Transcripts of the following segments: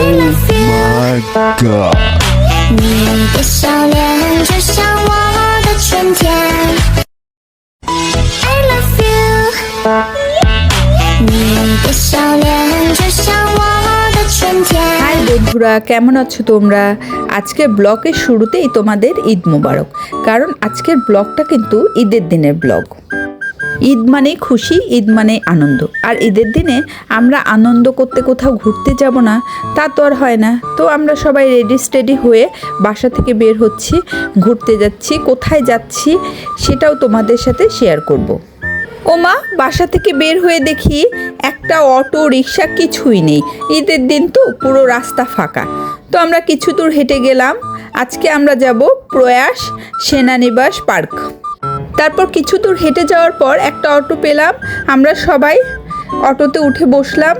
my god. 你的笑脸就像我的春天。I love you。你的笑脸就像我的春天。 hi বন্ধুরা কেমন আছো তোমরা আজকের ব্লগের শুরুতেই তোমাদের ঈদ মোবারক কারণ আজকের ব্লগটা কিন্তু ঈদের দিনের ব্লগ ঈদ মানেই খুশি, ঈদ মানেই আনন্দ। আর ঈদের দিনে আমরা আনন্দ করতে কোথাও ঘুরতে যাব না, তা তো আর হয় না। তো আমরা সবাই রেডি স্টেডি হয়ে বাসা থেকে বের হচ্ছি, ঘুরতে যাচ্ছি, কোথায় যাচ্ছি সেটাও তোমাদের সাথে শেয়ার করব। ওমা বাসা থেকে বের হয়ে দেখি একটা অটো, রিক্সা কিছুই নেই। ঈদের দিন তো পুরো রাস্তা ফাঁকা। তো আমরা কিছু দূর হেঁটে গেলাম। আজকে আমরা যাব প্রয়াস সেনানিবাস পার্ক। তারপর কিছু দূর হেঁটে যাওয়ার পর একটা অটো পেলাম। আমরা সবাই অটোতে উঠে বসলাম।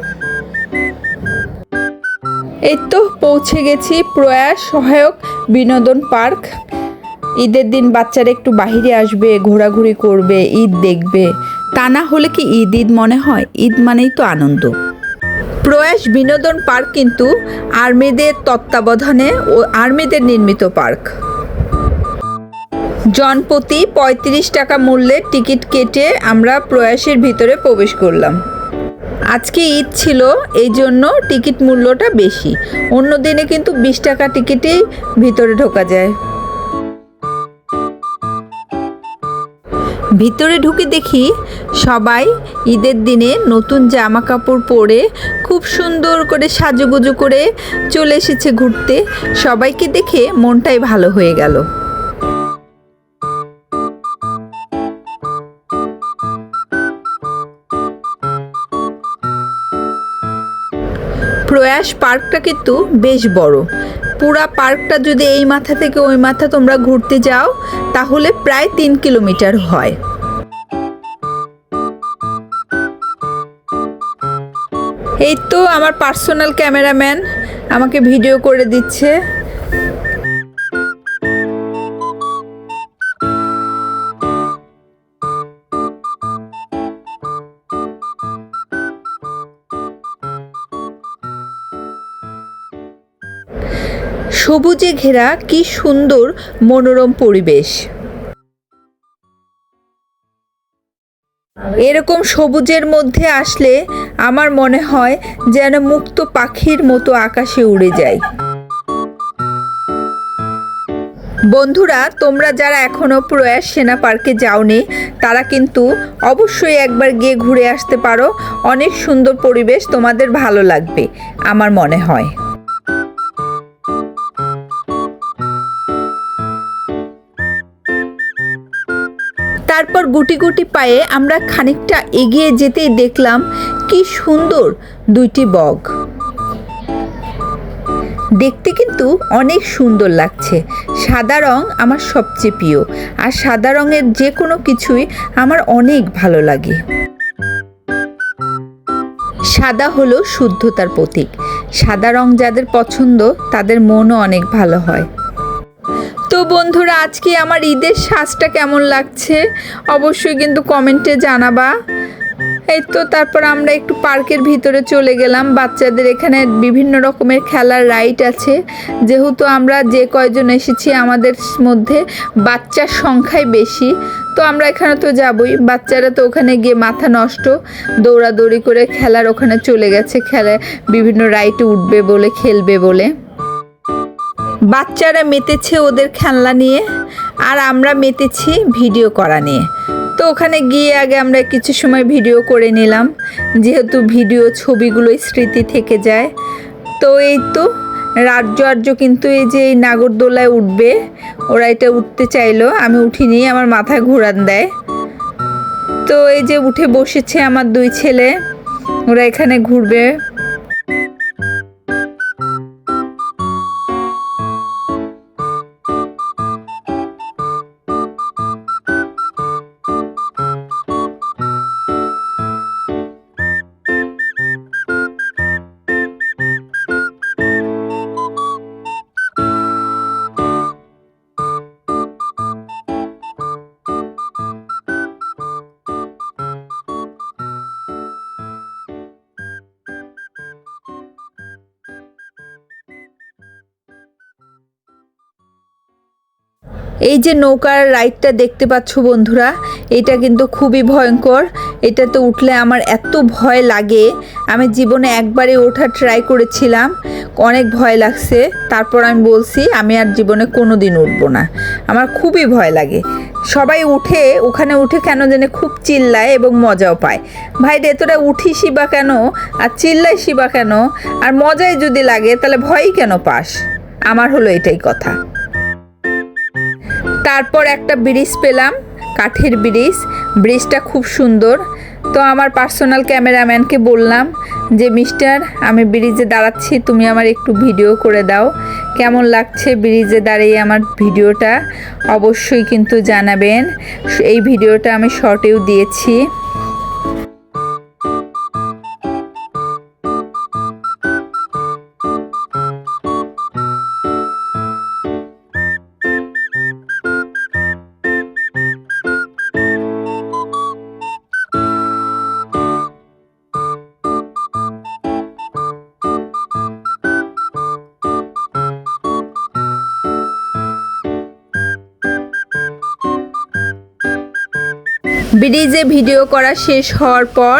এই তো পৌঁছে গেছি প্রয়াস সহায়ক বিনোদন পার্ক। ঈদের দিন বাচ্চারা একটু বাইরে আসবে, ঘোরাঘুরি করবে, ঈদ দেখবে। তা না হলে কি ঈদ ঈদ মনে হয়? ঈদ মানেই তো আনন্দ। প্রয়াস বিনোদন পার্ক কিন্তু আর্মিদের তত্ত্বাবধানে ও আর্মিদের নির্মিত পার্ক। জনপ্রতি পঁয়ত্রিশ টাকা মূল্যের টিকিট কেটে আমরা প্রয়াসের ভিতরে প্রবেশ করলাম। আজকে ঈদ ছিল, এই জন্য টিকিট মূল্যটা বেশি। অন্য দিনে কিন্তু বিশ টাকা টিকিটেই ভিতরে ঢোকা যায়। ভিতরে ঢুকে দেখি সবাই ঈদের দিনে নতুন জামা কাপড় পরে খুব সুন্দর করে সাজুগুজু করে চলে এসেছে ঘুরতে। সবাইকে দেখে মনটাই ভালো হয়ে গেল। প্রয়াস পার্কটা কিন্তু বেশ বড়। পুরা পার্কটা যদি এই মাথা থেকে ওই মাথা তোমরা ঘুরতে যাও, তাহলে প্রায় তিন কিলোমিটার হয়। এই তো আমার পার্সোনাল ক্যামেরাম্যান আমাকে ভিডিও করে দিচ্ছে। সবুজে ঘেরা কি সুন্দর মনোরম পরিবেশ। এরকম সবুজের মধ্যে আসলে আমার মনে হয় যেন মুক্ত পাখির মতো আকাশে উড়ে যায়। বন্ধুরা, তোমরা যারা এখনও প্রয়াস সেনা পার্কে যাওনি, তারা কিন্তু অবশ্যই একবার গিয়ে ঘুরে আসতে পারো। অনেক সুন্দর পরিবেশ তোমাদের ভালো লাগবে, আমার মনে হয়। তারপর গুটি গুটি পায়ে আমরা খানিকটা এগিয়ে যেতেই দেখলাম, কি সুন্দর দুইটি বগ। দেখতে কিন্তু অনেক সুন্দর লাগছে। সাদা রং আমার সবচেয়ে প্রিয়, আর সাদা রঙের যে কোনো কিছুই আমার অনেক ভালো লাগে। সাদা হলো শুদ্ধতার প্রতীক। সাদা রং যাদের পছন্দ, তাদের মনও অনেক ভালো হয়। তো বন্ধুরা, আজকে আমার ঈদের সাজটা কেমন লাগছে? অবশ্যই কিন্তু কমেন্টে জানাবা। এই তো, তারপর আমরা একটু পার্কের ভিতরে চলে গেলাম। বাচ্চাদের এখানে বিভিন্ন রকমের খেলার রাইড আছে। যেহেতু আমরা যে কয়জন এসেছি আমাদের মধ্যে, বাচ্চার সংখ্যাই বেশি। তো আমরা এখানে তো যাবই। বাচ্চারা তো ওখানে গিয়ে মাথা নষ্ট। দৌড়াদৌড়ি করে খেলার ওখানে চলে গেছে। খেলায় বিভিন্ন রাইডে উঠবে বলে, খেলবে বলে। বাচ্চারা মেতেছে ওদের খেলনা নিয়ে, আর আমরা মেতেছি ভিডিও করা নিয়ে। তো ওখানে গিয়ে আগে আমরা কিছু সময় ভিডিও করে নিলাম, যেহেতু ভিডিও ছবিগুলোই স্মৃতি থেকে যায়। তো এই তো রাজ্য আর্য কিন্তু এই যে এই নাগরদোলায় উঠবে, ওরা এটা উঠতে চাইলো, আমি উঠিনি, আমার মাথায় ঘোরান দেয়। তো এই যে উঠে বসেছে আমার দুই ছেলে, ওরা এখানে ঘুরবে। এই যে নৌকার রাইডটা দেখতে পাচ্ছ বন্ধুরা, এটা কিন্তু খুবই ভয়ঙ্কর। এটাতে উঠলে আমার এত ভয় লাগে। আমি জীবনে একবারে ওঠা ট্রাই করেছিলাম, অনেক ভয় লাগছে। তারপর আমি বলছি, আমি আর জীবনে কোনো দিন উঠবো না। আমার খুবই ভয় লাগে। সবাই উঠে, ওখানে উঠে কেন জানে খুব চিল্লায় এবং মজাও পায়। ভাই রে, তোরা উঠিসই বা কেন? আর চিল্লাইসই বা কেন? আর মজাই যদি লাগে, তাহলে ভয়ই কেন পাস? আমার হলো এটাই কথা। তারপর একটা ব্রিজ পেলাম, কাঠের ব্রিজ। ব্রিজটা খুব সুন্দর। তো আমার পার্সোনাল ক্যামেরাম্যানকে বললাম যে, মিস্টার, আমি ব্রিজে দাঁড়াচ্ছি, তুমি আমার একটু ভিডিও করে দাও। কেমন লাগছে ব্রিজে দাঁড়িয়ে আমার ভিডিওটা? অবশ্যই কিন্তু জানাবেন। এই ভিডিওটা আমি শর্টেও দিয়েছি। ব্রিজে ভিডিও করা শেষ হওয়ার পর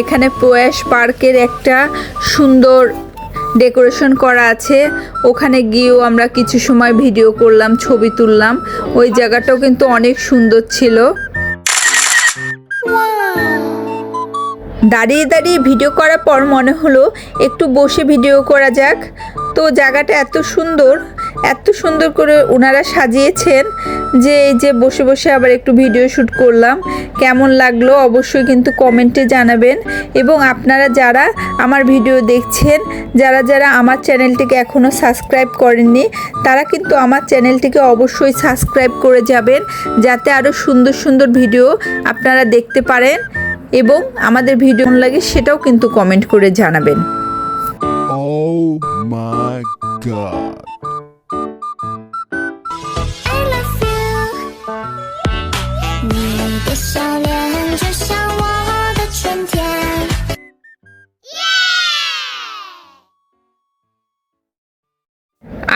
এখানে প্রয়াস পার্কের একটা সুন্দর ডেকোরেশন করা আছে। ওখানে গিয়েও আমরা কিছু সময় ভিডিও করলাম, ছবি তুললাম। ওই জায়গাটাও কিন্তু অনেক সুন্দর ছিল। দাঁড়িয়ে দাঁড়িয়ে ভিডিও করার পর মনে হলো একটু বসে ভিডিও করা যাক। তো জায়গাটা এত সুন্দর এত সুন্দর করে ওনারা সাজিয়েছেন যে এই যে বসে বসে আবার একটু ভিডিও শ্যুট করলাম। কেমন লাগল অবশ্যই কিন্তু কমেন্টে জানাবেন। এবং আপনারা যারা আমার ভিডিও দেখছেন, যারা যারা আমার চ্যানেলটিকে এখনও সাবস্ক্রাইব করেননি, তারা কিন্তু আমার চ্যানেলটিকে অবশ্যই সাবস্ক্রাইব করে যাবেন, যাতে আরও সুন্দর সুন্দর ভিডিও আপনারা দেখতে পারেন এবং আমাদের ভিডিও লাগে সেটাও কিন্তু কমেন্ট করে জানাবেন। Oh my god.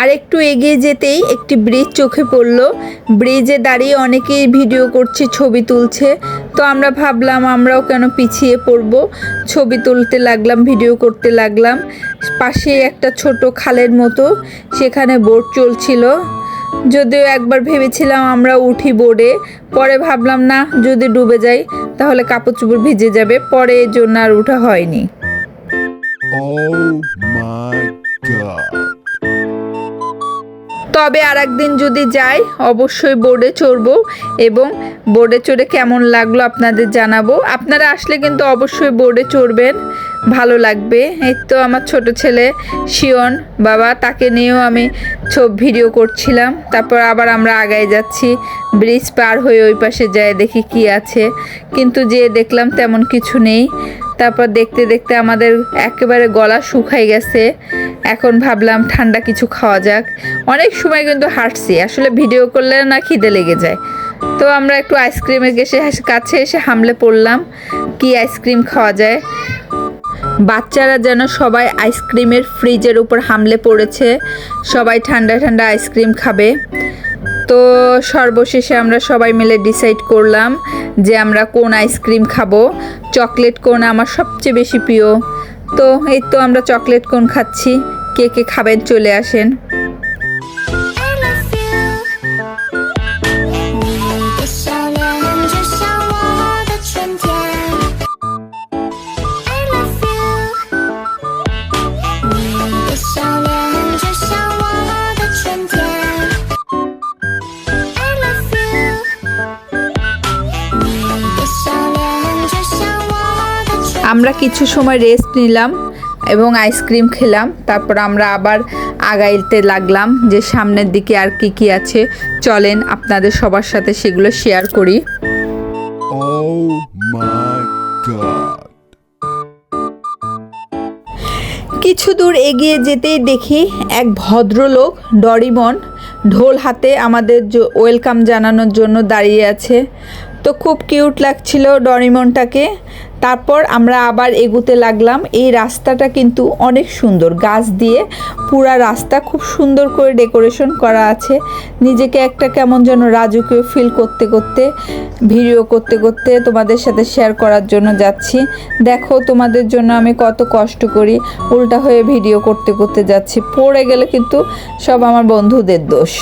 আর একটু এগিয়ে যেতেই একটি ব্রিজ চোখে পড়ল। ব্রিজে দাঁড়িয়ে অনেকেই ভিডিও করছে, ছবি তুলছে। তো আমরা ভাবলাম, আমরাও কেন পিছিয়ে পড়ব? ছবি তুলতে লাগলাম, ভিডিও করতে লাগলাম। পাশে একটা ছোট খালের মতো, সেখানে বোট চলছিল। যদিও একবার ভেবেছিলাম আমরা উঠি বোর্ডে পরে ভাবলাম, না, যদি ডুবে যাই, তাহলে কাপড় চোপড় ভিজে যাবে। পরে এর জন্য আর উঠা হয়নি। Oh my god. তবে আর একদিন যদি যাই, অবশ্যই বোর্ডে চড়বো এবং বোর্ডে চড়ে কেমন লাগল আপনাদের জানাব। আপনারা আসলে কিন্তু অবশ্যই বোর্ডে চড়বেন, ভালো লাগবে। এই তো আমার ছোট ছেলে শিওন বাবা, তাকে নিয়েও আমি ছব ভিডিও করছিলাম। তারপর আবার আমরা আগায় যাচ্ছি ব্রিজ পার হয়ে ওই পাশে যায় দেখি কি আছে। কিন্তু যে দেখলাম তেমন কিছু নেই। তারপর দেখতে দেখতে আমাদের একেবারে গলা শুকাই গেছে। এখন ভাবলাম ঠান্ডা কিছু খাওয়া যাক। অনেক সময় কিন্তু হাঁটছি, আসলে ভিডিও করলে না খিদে লেগে যায়। তো আমরা একটু আইসক্রিমের গেছে কাছে এসে হামলে পড়লাম কি আইসক্রিম খাওয়া যায়। বাচ্চারা যেন সবাই আইসক্রিমের ফ্রিজের উপর হামলে পড়েছে। সবাই ঠান্ডা ঠান্ডা আইসক্রিম খাবে। তো সর্বশেষে আমরা সবাই মিলে ডিসাইড করলাম যে আমরা কোন আইসক্রিম খাব। চকলেট কোন আমার সবচেয়ে বেশি প্রিয়। তো এই তো আমরা চকলেট কোন খাচ্ছি। কে কে খাবেন চলে আসেন। আমরা কিছু সময় রেস্ট নিলাম এবং আইসক্রিম খেলাম। তারপর আমরা আবার আগাইতে লাগলাম যে সামনের দিকে আর কি কি আছে। চলেন আপনাদের সবার সাথে সেগুলো শেয়ার করি। Oh. কিছু দূর এগিয়ে যেতেই দেখি এক ভদ্রলোক ডরিমন ঢোল হাতে আমাদের ওয়েলকাম জানানোর জন্য দাঁড়িয়ে আছে। তো খুব কিউট লাগছিল ডরিমনটাকে। তারপর আমরা আবার এগুতে লাগলাম। এই রাস্তাটা কিন্তু অনেক সুন্দর। গাছ দিয়ে পুরা রাস্তা খুব সুন্দর করে ডেকোরেশন করা আছে। নিজেকে একটা কেমন যেন রাজকীয় ফিল করতে করতে, ভিডিও করতে করতে তোমাদের সাথে শেয়ার করার জন্য যাচ্ছি। দেখো তোমাদের জন্য আমি কত কষ্ট করি। উল্টা হয়ে ভিডিও করতে করতে যাচ্ছি। পড়ে গেলে কিন্তু সব আমার বন্ধুদের দোষ।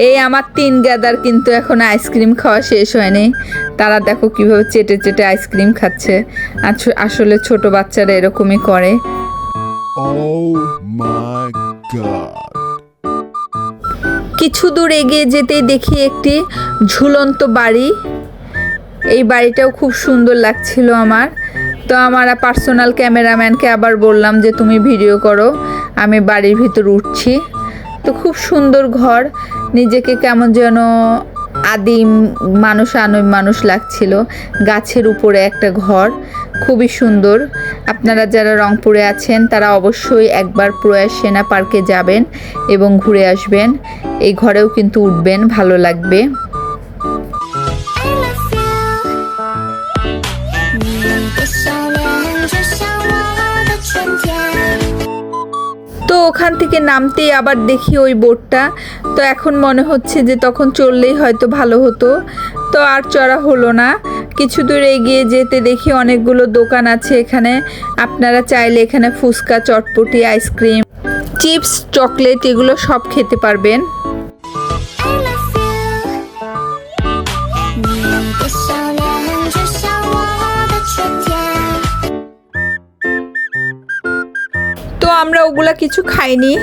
এই আমার তিন গ্যাদার কিন্তু এখন আইসক্রিম খাওয়া শেষ হয়নি। তারা দেখো কীভাবে চেটে চেটে আইসক্রিম খাচ্ছে। আসলে ছোট বাচ্চারা এরকমই করে। Oh. কিছু দূর এগিয়ে যেতেই দেখি একটি ঝুলন্ত বাড়ি। এই বাড়িটাও খুব সুন্দর লাগছিল আমার। তো আমার পার্সোনাল ক্যামেরাম্যানকে আবার বললাম যে তুমি ভিডিও করো আমি বাড়ির ভিতর উঠছি। তো খুব সুন্দর ঘর। নিজেকে কেমন যেন আদিম মানুষ আনই মানুষ লাগছিল। গাছের উপরে একটা ঘর, খুবই সুন্দর। আপনারা যারা রংপুরে আছেন, তারা অবশ্যই একবার প্রয়াস সেনা পার্কে যাবেন এবং ঘুরে আসবেন। এই ঘরেও কিন্তু উঠবেন, ভালো লাগবে। ওখান থেকে নামতেই আবার দেখি ওই বোটটা। তো এখন মনে হচ্ছে যে তখন চললেই হয়তো ভালো হতো। তো আর চড়া হলো না। কিছু দূর এগিয়ে যেতে দেখি অনেকগুলো দোকান আছে এখানে। আপনারা চাইলে এখানে phuchka, chotpoti, ice cream, chips, chocolate এগুলো সব খেতে পারবেন। আমরা ওগুলা কিছু খাইনি।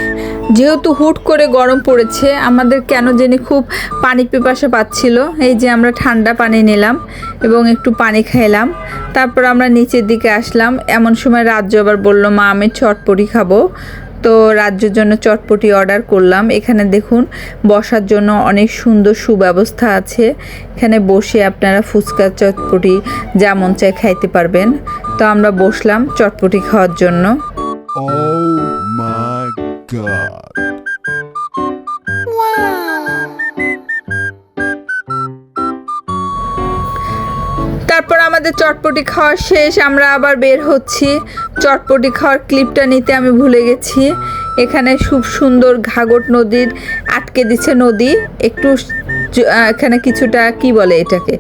যেহেতু হুট করে গরম পড়েছে, আমাদের কেন জানি খুব পানি পিপাসা পাচ্ছিল। এই যে আমরা ঠান্ডা পানি নিলাম এবং একটু পানি খাইলাম। তারপর আমরা নিচের দিকে আসলাম। এমন সময় রাজ্য আবার বলল, মা, আমি চটপটি খাব। তো রাজ্যের জন্য চটপটি অর্ডার করলাম। এখানে দেখুন, বসার জন্য অনেক সুন্দর সুব্যবস্থা আছে। এখানে বসে আপনারা ফুচকা, চটপটি যেমন চাই খাইতে পারবেন। তো আমরা বসলাম চটপটি খাওয়ার জন্য। God. তারপর আমাদের চটপটি খাওয়া শেষ, আমরা আবার বের হচ্ছি। চটপটি খাওয়ার ক্লিপটা নিতে আমি ভুলে গেছি। এখানে খুব সুন্দর ঘাগট নদীর, আটকে দিচ্ছে নদী। একটু এখানে কিছুটা, কি বলে এটাকে?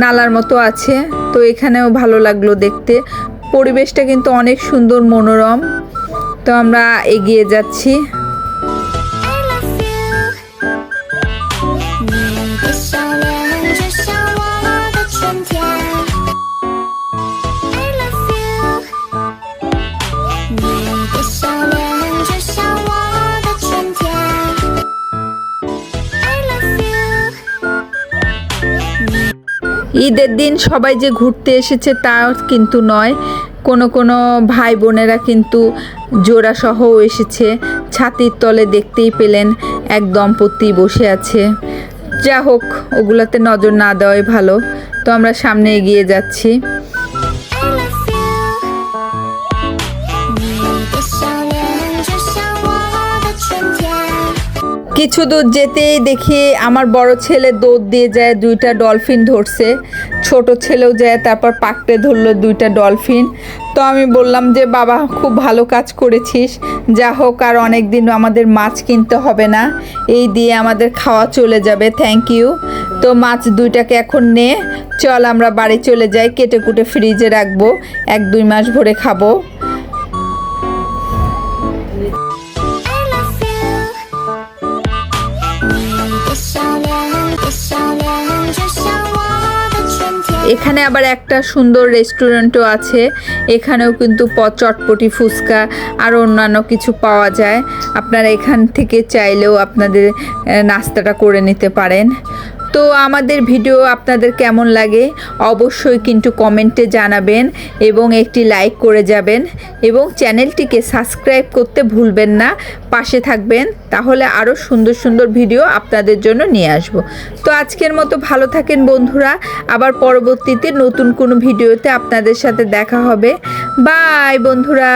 নালার মতো আছে। তো এখানেও ভালো লাগল দেখতে। পরিবেশটা কিন্তু অনেক সুন্দর, মনোরম। তো আমরা এগিয়ে যাচ্ছি। ঈদের দিন সবাই যে ঘুরতে এসেছে তাও কিন্তু নয়। কোনো কোনো ভাই বোনেরা কিন্তু জোড়াসহও এসেছে। ছাতির তলে দেখতেই পেলেন এক দম্পতি বসে আছে। যা হোক, ওগুলাতে নজর না দেওয়াই ভালো। তো আমরা সামনে এগিয়ে যাচ্ছি। কিছু দূর যেতেই দেখি আমার বড় ছেলে দৌড় দিয়ে যায়, দুইটা ডলফিন ধরছে। ছোট ছেলেও যায়, তারপর পাকড়ে ধরলো দুইটা ডলফিন তো আমি বললাম যে, বাবা, খুব ভালো কাজ করেছিস। যা হোক, আর অনেক দিন আমাদের মাছ কিনতে হবে না। এই দিয়ে আমাদের খাওয়া চলে যাবে থ্যাংক ইউ তো মাছ দুইটাকে এখন নে, চল আমরা বাড়ি চলে যাই, কেটে কুটে ফ্রিজে রাখব। এক দুই মাস ভরে খাব। এখানে আবার একটা সুন্দর রেস্টুরেন্টও আছে। এখানেও কিন্তু চটপটি ফুচকা আর অন্যান্য কিছু পাওয়া যায়। আপনারা এখান থেকে চাইলেও আপনাদের নাস্তাটা করে নিতে পারেন। তো আমাদের ভিডিও আপনাদের কেমন লাগে অবশ্যই কিন্তু কমেন্টে জানাবেন এবং একটি লাইক করে যাবেন এবং চ্যানেলটিকে সাবস্ক্রাইব করতে ভুলবেন না, পাশে থাকবেন, তাহলে আরও সুন্দর সুন্দর ভিডিও আপনাদের জন্য নিয়ে আসব। তো আজকের মতো ভালো থাকেন বন্ধুরা, আবার পরবর্তীতে নতুন কোনো ভিডিওতে আপনাদের সাথে দেখা হবে। বাই বন্ধুরা!